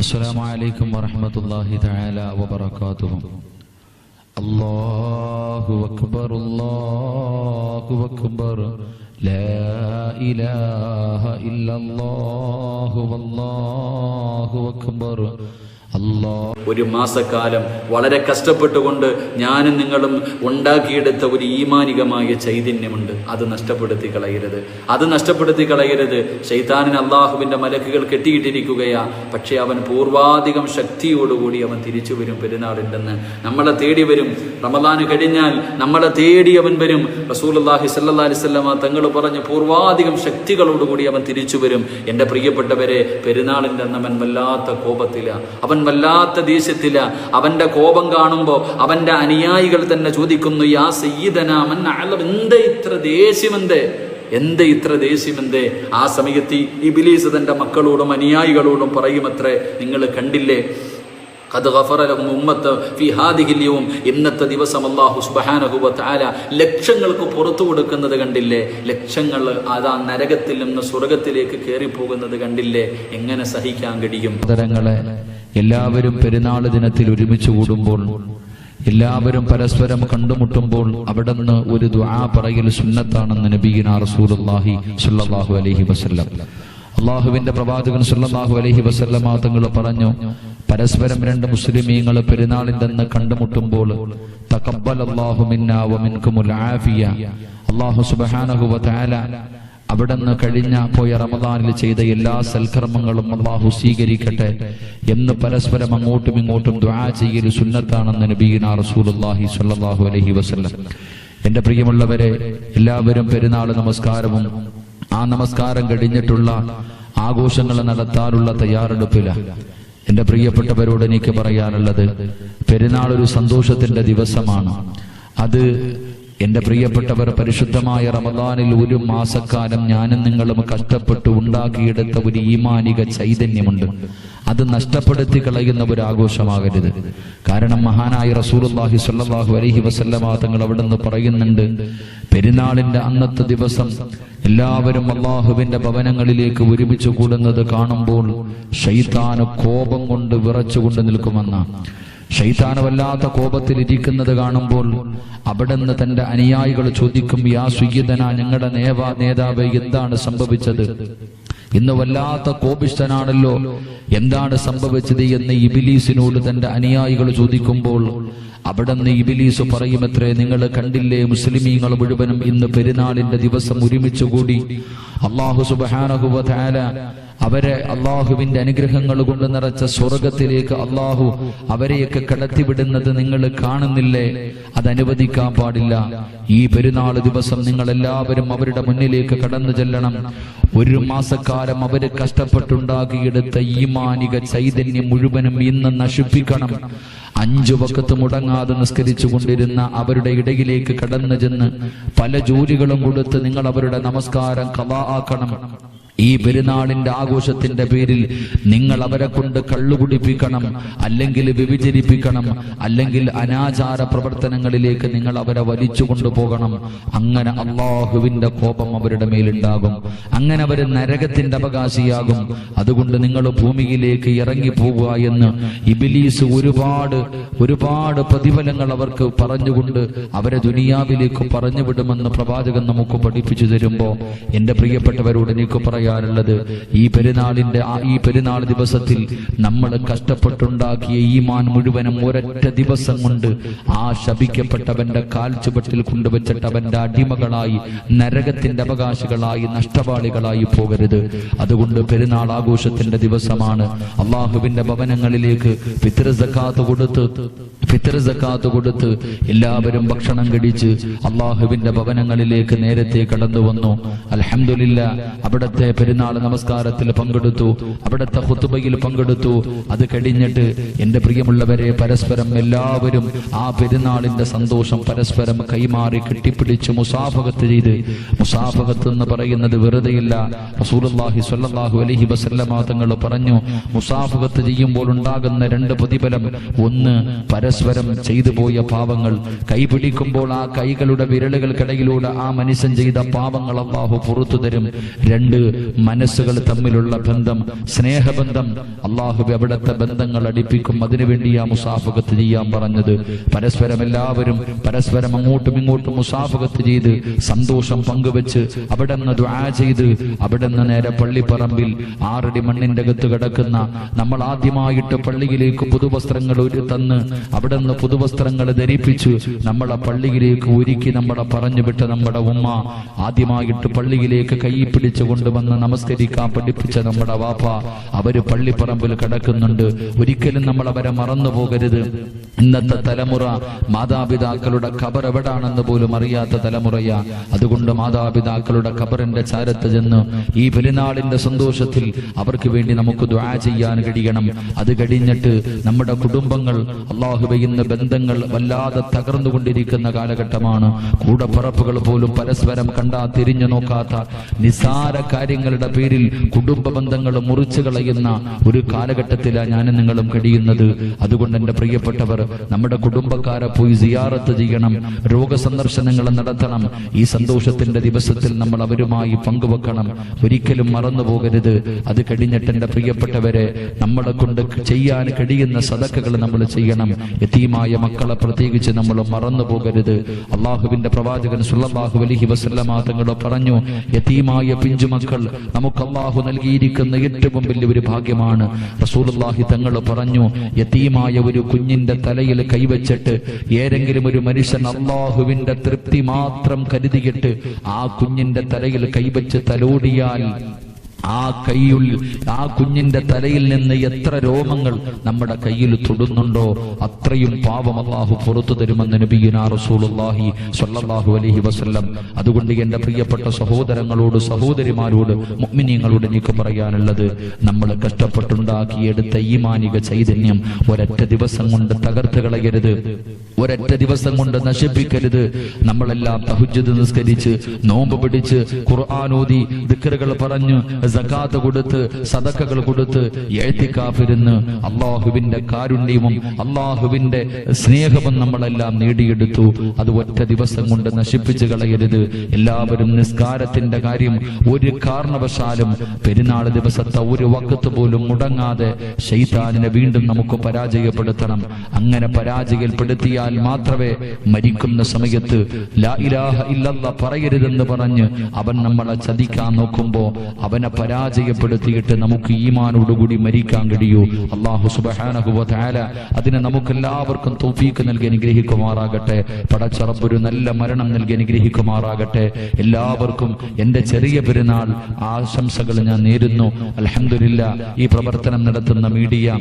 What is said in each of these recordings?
السلام عليكم ورحمة الله تعالى وبركاته الله أكبر الله أكبر لا إله إلا الله والله أكبر الله ഒരു മാസക്കാലം വളരെ കഷ്ടപ്പെട്ടുകൊണ്ട് ഞാനും നിങ്ങളും ഉണ്ടാക്കിയെടുത്ത ഒരു ഈമാനികമായ ചൈതന്യമുണ്ട് അത് നഷ്ടപ്പെടുത്തി കളയരുത് അത് നഷ്ടപ്പെടുത്തി കളയരുത് ശൈതാനിന് അള്ളാഹുവിൻ്റെ മലക്കുകൾ കെട്ടിയിട്ടിരിക്കുകയാ പക്ഷേ അവൻ പൂർവാധികം ശക്തിയോടുകൂടി അവൻ തിരിച്ചു വരും പെരുന്നാളിൻ്റെന്ന് നമ്മളെ തേടി വരും റമദാന് കഴിഞ്ഞാൽ നമ്മളെ തേടി അവൻ വരും റസൂലുള്ളാഹി സല്ലല്ലാഹി അലൈഹി വസല്ലമ തങ്ങൾ പറഞ്ഞു പൂർവാധികം ശക്തികളോടുകൂടി അവൻ തിരിച്ചു വരും. എന്റെ പ്രിയപ്പെട്ടവരെ പെരുന്നാളിന്റെ അന്ന് അവൻ വല്ലാത്ത കോപത്തില. അവൻ വല്ലാത്ത ദേഷ്യത്തില. അവന്റെ കോപം കാണുമ്പോൾ അവന്റെ അനുയായികൾ തന്നെ ചോദിക്കുന്നു യാ സയ്യിദനാമൻ എന്ത് ഇത്ര ദേഷ്യമെന്തേ? എന്ത് ഇത്ര ദേഷ്യമെന്തേ? ആ സമയത്ത് ഈ ബിലീസ് തന്റെ മക്കളോടും അനുയായികളോടും പറയുമത്രേ നിങ്ങൾ കണ്ടില്ലേ? ഇന്നത്തെ ദിവസം അള്ളാഹു സുബ്ഹാനഹു വ തആല ലക്ഷങ്ങൾക്ക് പുറത്തു കൊടുക്കുന്നത് കണ്ടില്ലേ? ലക്ഷങ്ങൾ അതാ നരകത്തിൽ നിന്ന് സ്വർഗത്തിലേക്ക് കയറി പോകുന്നത് കണ്ടില്ലേ? എങ്ങനെ സഹിക്കാൻ കഴിയും? എല്ലാവരും പെരുന്നാൾ ദിനത്തിൽ ഒരുമിച്ച് കൂടുമ്പോൾ എല്ലാവരും പരസ്പരം കണ്ടുമുട്ടുമ്പോൾ അവിടുന്ന് ഒരു ദുആ പറയൽ സുന്നത്താണെന്ന് നബീന റസൂലുള്ളാഹി സുല്ലാഹു അലൈഹി വസല്ലം. അള്ളാഹുവിന്റെ പ്രവാചകൻ സല്ലല്ലാഹു അലൈഹി വസല്ലമ തങ്ങൾ പറഞ്ഞു പരസ്പരം രണ്ട് മുസ്ലിമീങ്ങൾ പെരുന്നാളിന്റെ അന്ന് കണ്ടുമുട്ടുമ്പോൾ തഖബ്ബലല്ലാഹു മിന്നാ വ മിൻകുമുൽ ആഫിയ. അല്ലാഹു സുബ്ഹാനഹു വ തആല അവിടുന്ന് കഴിഞ്ഞ പോയ റമദാനിൽ ചെയ്ത എല്ലാ സൽക്കർമ്മങ്ങളും അള്ളാഹു സ്വീകരിക്കട്ടെ എന്ന് പരസ്പരം അങ്ങോട്ടും ഇങ്ങോട്ടും ദുആ ചെയ്യൽ സുന്നത്താണെന്ന് നബീന റസൂലുള്ളാഹി സ്വല്ലല്ലാഹു അലൈഹി വസല്ലം. എന്റെ പ്രിയമുള്ളവരെ എല്ലാവരും പെരുന്നാൾ നമസ്കാരവും ആ നമസ്കാരം കഴിഞ്ഞിട്ടുള്ള ആഘോഷങ്ങൾ നടത്താനുള്ള തയ്യാറെടുപ്പില എന്റെ പ്രിയപ്പെട്ടവരോട് എനിക്ക് പറയാനുള്ളത് പെരുന്നാൾ ഒരു സന്തോഷത്തിന്റെ ദിവസമാണ്. അത് എന്റെ പ്രിയപ്പെട്ടവർ പരിശുദ്ധമായ റമദാനിൽ ഒരു മാസക്കാലം ഞാനും നിങ്ങളും കഷ്ടപ്പെട്ട് ഉണ്ടാക്കിയെടുത്ത ഒരു ഈമാനിക ചൈതന്യമുണ്ട്. അത് നഷ്ടപ്പെടുത്തി കളയുന്ന ഒരു ആഘോഷമാകരുത്. കാരണം മഹാനായ റസൂർഹി സ്വല്ലല്ലാഹു അലൈഹി വസല്ലമ തങ്ങൾ അവിടെ നിന്ന് പറയുന്നുണ്ട് പെരുന്നാളിന്റെ അന്നത്തെ ദിവസം എല്ലാവരും അള്ളാഹുവിന്റെ ഭവനങ്ങളിലേക്ക് ഒരുമിച്ച് കൂടുന്നത് കാണുമ്പോൾ ഷെയ്ത്താന് കോപം കൊണ്ട് വിറച്ചുകൊണ്ട് നിൽക്കുമെന്നാണ് ഷൈത്താന് വല്ലാത്ത കോപത്തിൽ ഇരിക്കുന്നത് കാണുമ്പോൾ അവിടുന്ന് തന്റെ അനുയായികൾ ചോദിക്കും യാ സുയ്യിദന ഞങ്ങളുടെ നേവ നേതാവ് എന്താണ് സംഭവിച്ചത്? ഇന്ന് വല്ലാത്ത കോപിഷ്ഠനാണല്ലോ. എന്താണ് സംഭവിച്ചത്? എന്ന് ഇബിലീസിനോട് തന്റെ അനുയായികൾ ചോദിക്കുമ്പോൾ അവിടുന്ന് ഇബിലീസ് പറയുമത്രേ നിങ്ങൾ കണ്ടില്ലേ മുസ്ലിമീങ്ങൾ മുഴുവനും ഇന്ന് പെരുന്നാളിന്റെ ദിവസം ഒരുമിച്ചുകൂടി അള്ളാഹു സുബാനഹുവ അവരെ അള്ളാഹുവിന്റെ അനുഗ്രഹങ്ങൾ കൊണ്ട് നിറച്ച സ്വർഗത്തിലേക്ക് അള്ളാഹു അവരെയൊക്കെ കടത്തിവിടുന്നത് നിങ്ങൾ കാണുന്നില്ലേ? അത് അനുവദിക്കാൻ പാടില്ല. ഈ പെരുന്നാൾ ദിവസം നിങ്ങൾ എല്ലാവരും അവരുടെ മുന്നിലേക്ക് കടന്നു ചെല്ലണം. ഒരു മാസക്കാലം അവർ കഷ്ടപ്പെട്ടുണ്ടാക്കിയെടുത്ത ഈമാനിക മാനിക ചൈതന്യം മുഴുവനും ഇന്ന് നശിപ്പിക്കണം. അഞ്ചു വക്കത്ത് മുടങ്ങാതെ നിസ്കരിച്ചു കൊണ്ടിരുന്ന അവരുടെ ഇടയിലേക്ക് കടന്നു ചെന്ന് പല ജോലികളും കൊടുത്ത് നിങ്ങൾ അവരുടെ നമസ്കാരം കലാ ആക്കണം. ഈ പെരുന്നാളിന്റെ ആഘോഷത്തിന്റെ പേരിൽ നിങ്ങൾ അവരെ കൊണ്ട് കള്ളുകുടിപ്പിക്കണം അല്ലെങ്കിൽ വ്യഭിചരിപ്പിക്കണം അല്ലെങ്കിൽ അനാചാര പ്രവർത്തനങ്ങളിലേക്ക് നിങ്ങൾ അവരെ വലിച്ചു കൊണ്ടുപോകണം. അങ്ങനെ അള്ളാഹുവിന്റെ കോപം അവരുടെ മേലുണ്ടാകും. അങ്ങനെ അവർ നരകത്തിന്റെ അവകാശിയാകും. അതുകൊണ്ട് നിങ്ങൾ ഭൂമിയിലേക്ക് ഇറങ്ങി പോകുക എന്ന് ഇബിലീസ് ഒരുപാട് ഒരുപാട് പ്രതിഫലങ്ങൾ അവർക്ക് പറഞ്ഞുകൊണ്ട് അവരെ ദുനിയാവിലേക്ക് പറഞ്ഞു വിടുമെന്ന് പ്രവാചകൻ നമുക്ക് പഠിപ്പിച്ചു തരുമ്പോ എന്റെ പ്രിയപ്പെട്ടവരോട് എനിക്ക് പറയാനുള്ളത് ഈ പെരുന്നാളിന്റെ ഈ പെരുന്നാൾ ദിവസത്തിൽ നമ്മൾ കഷ്ടപ്പെട്ടുണ്ടാക്കിയ ഈമാൻ മാൻ മുഴുവനും ഒരൊറ്റ ദിവസം കൊണ്ട് ആ ശപിക്കപ്പെട്ടവന്റെ കാൽ ചുവട്ടിൽ കൊണ്ടുവച്ചിട്ട് അവന്റെ അടിമകളായി നരകത്തിന്റെ അവകാശികളായി നഷ്ടപാളികളായി പോകരുത്. അതുകൊണ്ട് പെരുന്നാൾ ആഘോഷത്തിന്റെ ദിവസമാണ്. അള്ളാഹുവിന്റെ ഭവനങ്ങളിലേക്ക് പിതൃസക്കാത്ത് കൊടുത്ത് പിതൃസക്കാത്ത് സക്കാത്ത് കൊടുത്ത് എല്ലാവരും ഭക്ഷണം കഴിച്ച് അള്ളാഹുവിന്റെ ഭവനങ്ങളിലേക്ക് നേരത്തെ കടന്നു വന്നു അൽഹംദുലില്ല അവിടത്തെ പെരുന്നാൾ നമസ്കാരത്തിൽ പങ്കെടുത്തു. അവിടുത്തെ ഹുത്തുബയിൽ പങ്കെടുത്തു. അത് കഴിഞ്ഞിട്ട് എന്റെ പ്രിയമുള്ളവരെ പരസ്പരം എല്ലാവരും ആ പെരുന്നാളിന്റെ സന്തോഷം പരസ്പരം കൈമാറി കെട്ടിപ്പിടിച്ച് മുസാഫകത്ത് ചെയ്ത്. മുസാഫകത്ത് എന്ന് പറയുന്നത് വെറുതെയില്ല. റസൂലുള്ളാഹി സ്വല്ലല്ലാഹു അലൈഹി വസല്ലമ തങ്ങൾ പറഞ്ഞു മുസാഫകത്ത് ചെയ്യുമ്പോൾ ഉണ്ടാകുന്ന രണ്ട് പ്രതിഫലം. ഒന്ന് പരസ്പരം ചെയ്തു പോയ പാവങ്ങൾ. കൈ പിടിക്കുമ്പോൾ ആ കൈകളുടെ വിരലുകൾക്കിടയിലൂടെ ആ മനുഷ്യൻ ചെയ്ത പാവങ്ങൾ അള്ളാഹു പുറത്തു തരും. രണ്ട് മനസ്സുകൾ തമ്മിലുള്ള ബന്ധം സ്നേഹബന്ധം അള്ളാഹു അവിടുത്തെ ബന്ധങ്ങൾ അടിപ്പിക്കും. അതിനുവേണ്ടി ആ മുസാഫകത്ത് ചെയ്യാൻ പറഞ്ഞത്. പരസ്പരം എല്ലാവരും പരസ്പരം അങ്ങോട്ടും ഇങ്ങോട്ടും മുസാഫകത്ത് ചെയ്ത് സന്തോഷം പങ്കുവെച്ച് അവിടെ നിന്ന് ദ്വാ ചെയ്ത് അവിടെ നിന്ന് നേരെ പള്ളിപ്പറമ്പിൽ ആറടി മണ്ണിന്റെ അകത്ത് കിടക്കുന്ന നമ്മൾ ആദ്യമായിട്ട് പള്ളിയിലേക്ക് പുതുവസ്ത്രങ്ങൾ ഒരു തന്ന് അവിടെ നിന്ന് പുതുവസ്ത്രങ്ങൾ ധരിപ്പിച്ചു നമ്മളെ പള്ളിയിലേക്ക് ഒരുക്കി നമ്മളെ പറഞ്ഞു വിട്ട നമ്മുടെ ഉമ്മ ആദ്യമായിട്ട് പള്ളിയിലേക്ക് കൈ പിടിച്ചു കൊണ്ടുവന്ന് നമസ്കരിക്കാൻ പഠിപ്പിച്ച നമ്മുടെ വാപ്പ അവർ പള്ളിപ്പറമ്പിൽ കിടക്കുന്നുണ്ട്. ഒരിക്കലും നമ്മൾ അവരെ മറന്നു പോകരുത്. ഇന്നത്തെ തലമുറ മാതാപിതാക്കളുടെ ഖബർ എവിടാണെന്ന് പോലും അറിയാത്ത തലമുറയാ. അതുകൊണ്ട് മാതാപിതാക്കളുടെ ഖബറിന്റെ ചാരത്ത് ചെന്ന് ഈ പെരുന്നാളിന്റെ സന്തോഷത്തിൽ അവർക്ക് വേണ്ടി നമുക്ക് ദ്വാ ചെയ്യാൻ കഴിയണം. അത് കഴിഞ്ഞിട്ട് നമ്മുടെ കുടുംബങ്ങൾ അള്ളാഹു ഇന്ന് ബന്ധങ്ങൾ വല്ലാതെ തകർന്നുകൊണ്ടിരിക്കുന്ന കാലഘട്ടമാണ്. കൂടപ്പറപ്പുകൾ പോലും പരസ്പരം കണ്ടാ തിരിഞ്ഞു നോക്കാത്ത നിസാര കാര്യങ്ങളുടെ പേരിൽ കുടുംബ ബന്ധങ്ങൾ മുറിച്ചു കളയുന്ന ഒരു കാലഘട്ടത്തിലാണ് ഞാനും നിങ്ങളും കഴിയുന്നത്. അതുകൊണ്ട് എന്റെ പ്രിയപ്പെട്ടവർ നമ്മുടെ കുടുംബക്കാരെ പോയി സിയാറത്ത് ചെയ്യണം രോഗസന്ദർശനങ്ങൾ നടത്തണം. ഈ സന്തോഷത്തിന്റെ ദിവസത്തിൽ നമ്മൾ അവരുമായി പങ്കുവെക്കണം. ഒരിക്കലും മറന്നു പോകരുത്. അത് കഴിഞ്ഞിട്ട് എന്റെ പ്രിയപ്പെട്ടവരെ നമ്മളെ കൊണ്ട് ചെയ്യാൻ കഴിയുന്ന സദക്കകൾ നമ്മൾ ചെയ്യണം. എത്തിയുമായ മക്കളെ പ്രത്യേകിച്ച് നമ്മൾ മറന്നു പോകരുത്. അള്ളാഹുവിന്റെ പ്രവാചകൻ സുല്ലാഹു അലൈഹി വസല്ലമ തങ്ങൾ പറഞ്ഞു യതീമായ പിഞ്ചുമക്കൾ നമുക്ക് അള്ളാഹു നൽകിയിരിക്കുന്ന ഏറ്റവും വലിയൊരു ഭാഗ്യമാണ്. റസൂലുള്ളാഹി തങ്ങൾ പറഞ്ഞു യതീമായ ഒരു കുഞ്ഞിന്റെ തലയിൽ കൈവച്ചിട്ട് ഏതെങ്കിലും ഒരു മനുഷ്യൻ അള്ളാഹുവിന്റെ തൃപ്തി മാത്രം കരുതിയിട്ട് ആ കുഞ്ഞിന്റെ തലയിൽ കൈവച്ച് തലോടിയാൽ ആ കയ്യിൽ ആ കുഞ്ഞിന്റെ തലയിൽ നിന്ന് എത്ര രോമങ്ങൾ നമ്മുടെ കയ്യിൽ തൊടുന്നുണ്ടോ അത്രയും പാപം അള്ളാഹു പുറത്തു തരുമെന്ന് നബിയുനാ റസൂലുള്ളാഹി സ്വല്ലല്ലാഹു അലൈഹി വസല്ലം. അതുകൊണ്ട് എന്റെ പ്രിയപ്പെട്ട സഹോദരങ്ങളോട് സഹോദരിമാരോട് മുഗ്മിനിയങ്ങളോട് എനിക്ക് പറയാനുള്ളത് നമ്മൾ കഷ്ടപ്പെട്ടുണ്ടാക്കിയെടുത്ത ഈമാനിക ചൈതന്യം ഒരൊറ്റ ദിവസം കൊണ്ട് തകർത്ത് കളയരുത്. ഒരൊറ്റ ദിവസം കൊണ്ട് നശിപ്പിക്കരുത്. നമ്മളെല്ലാം തഹുജ്ജത് നിസ്കരിച്ച് നോമ്പ് പിടിച്ച് ഖുർആാനോദി ദിക്കറുകൾ പറഞ്ഞു സകാത്ത് കൊടുത്ത് സദക്കകൾ കൊടുത്ത് എഴുത്തിക്കാഫിരുന്ന് അള്ളാഹുവിന്റെ കാരുണ്യവും അള്ളാഹുവിന്റെ സ്നേഹവും നമ്മളെല്ലാം നേടിയെടുത്തു. അത് ഒറ്റ ദിവസം കൊണ്ട് നശിപ്പിച്ചു കളയരുത്. എല്ലാവരും നിസ്കാരത്തിന്റെ കാര്യം ഒരു കാരണവശാലും പെരുന്നാൾ ദിവസത്തെ ഒരു വക്കത്ത് പോലും മുടങ്ങാതെ ഷെയ്ത്താനിനെ വീണ്ടും നമുക്ക് പരാജയപ്പെടുത്തണം. അങ്ങനെ പരാജയപ്പെടുത്തിയാൽ മാത്രമേ മരിക്കുന്ന സമയത്ത് ലാ ഇലാഹ പറയരുതെന്ന് പറഞ്ഞ് അവൻ നമ്മളെ ചതിക്കാൻ നോക്കുമ്പോ അവനെ പരാജയപ്പെടുത്തിയിട്ട് നമുക്ക് ഈമാനോടുകൂടി മരിക്കാൻ കഴിയൂ. അള്ളാഹു സുബഹാനഹു വ അതിനെ നമുക്ക് എല്ലാവർക്കും തൗഫീക്ക് നൽകി അനുഗ്രഹിക്കുമാറാകട്ടെ. പടച്ചറബൊരു നല്ല മരണം നൽകി അനുഗ്രഹിക്കുമാറാകട്ടെ. എല്ലാവർക്കും എന്റെ ചെറിയ പെരുന്നാൾ ആശംസകൾ ഞാൻ നേരുന്നു. അലഹമില്ല ഈ പ്രവർത്തനം നടത്തുന്ന മീഡിയ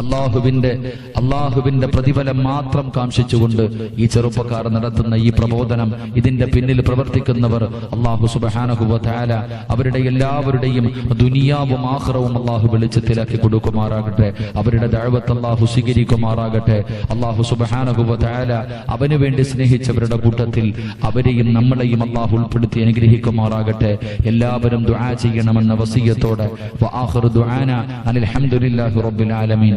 അള്ളാഹുവിന്റെ അള്ളാഹുവിന്റെ പ്രതിഫലം മാത്രം കാംക്ഷിച്ചുകൊണ്ട് ഈ ചെറുപ്പക്കാർ നടത്തുന്ന ഈ പ്രബോധനം ഇതിന്റെ പിന്നിൽ പ്രവർത്തിക്കുന്നവർ അള്ളാഹു സുബഹാനഹുവ താല അവരുടെ എല്ലാവരുടെയും ദുനിയാവും ആഹ്റവും അള്ളാഹു വെളിച്ചത്തിലാക്കി കൊടുക്കുമാറാകട്ടെ. അവരുടെ ദഴവത്ത് അള്ളാഹു സ്വീകരിക്കുമാറാകട്ടെ. അള്ളാഹു സുബഹാനഹുവ താല അവന് വേണ്ടി സ്നേഹിച്ചവരുടെ കൂട്ടത്തിൽ അവരെയും നമ്മളെയും അള്ളാഹു ഉൾപ്പെടുത്തി അനുഗ്രഹിക്കുമാറാകട്ടെ. എല്ലാവരും ദുആ ചെയ്യണമെന്ന വസീയത്തോടെ. അനിൽ ഹംദുലില്ലാഹി റബ്ബിൽ ആലമീൻ.